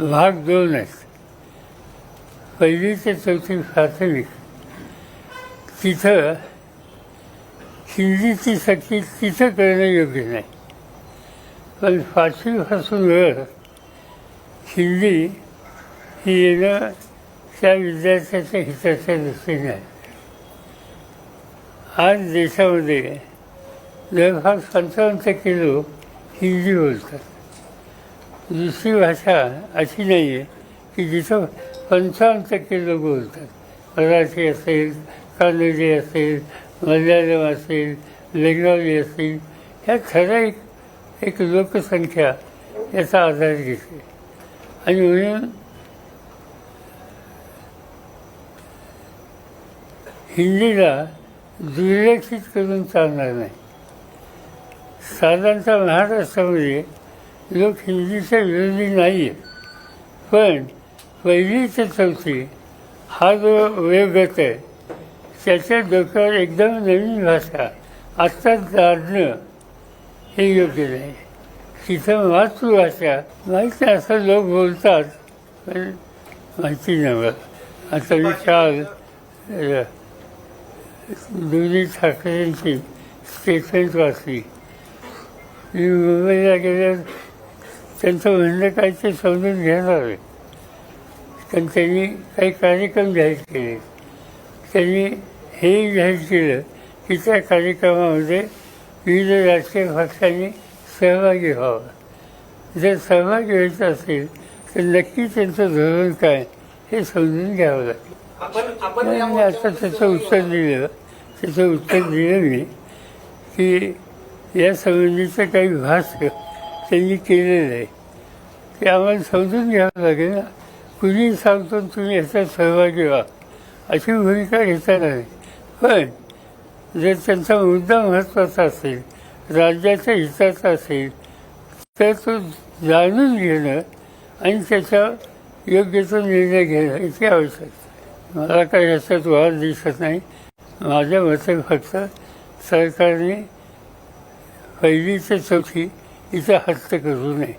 भाग दोन आहेत. पहिली ते चौथी प्राथमिक. तिथं हिंदीची सखी तिथं करणं योग्य नाही. पण पाचवीपासून वर हिंदी ही येणं त्या विद्यार्थ्याच्या हिताच्या दृष्टीने आहे. आज देशामध्ये जवळपास पंचावन्न टक्के लोक हिंदी बोलतात. दुसरी भाषा अशी नाही आहे की जिथं पंचावन्न टक्के लोक बोलतात. मराठी असेल कानडी असेल मल्याळम असेल बेंगॉली असेल ह्या ठराविक एक लोकसंख्या याचा आधार घेते. आणि म्हणून हिंदीला दुर्लक्षित करून चालणार नाही. साधारणतः महाराष्ट्रामध्ये लोक हिंदीचा विरोधी नाही आहे पण पहिली ते चौथी हा जो वयोगत आहे त्याच्या डोक्यावर एकदम नवीन भाषा आत्ताच जाणणं हे योग्य नाही. तिथं मातृभाषा माहीत नाही असं लोक बोलतात पण माहिती नाही मला आता मी काल दोन्ही ठाकरेंची स्टेटमेंट वाचली. मी मुंबईला गेल्यावर त्यांचं म्हणणं काय ते समजून घेणार आहे. कारण त्यांनी काही कार्यक्रम जाहीर केले. त्यांनी हे जाहीर केलं की त्या कार्यक्रमामध्ये विविध राजकीय पक्षांनी सहभागी व्हावं. जर सहभागी व्हायचं असेल तर नक्की त्यांचं धोरण काय हे समजून घ्यावं लागेल. मी आता त्याचं उत्तर दिलं त्याचं उत्तर दिलं मी की या संबंधीचं काही भाष्य त्यांनी केलेलं आहे. ते आम्हाला समजून घ्यावं लागेल ना. कुणी सांगतो तुम्ही ह्याचा सहभागी व्हा. अशी भूमिका घेता नाही. पण जर त्यांचा मुद्दा महत्त्वाचा असेल राज्याच्या हिताचा असेल तर तो जाणून घेणं आणि त्याचा योग्य तो निर्णय घेणं इतके आवश्यक. मला काही ह्याच्यात वाद दिसत नाही. माझ्या मते फक्त सरकारने पहिली ते चौथी इथं हस्त करू नये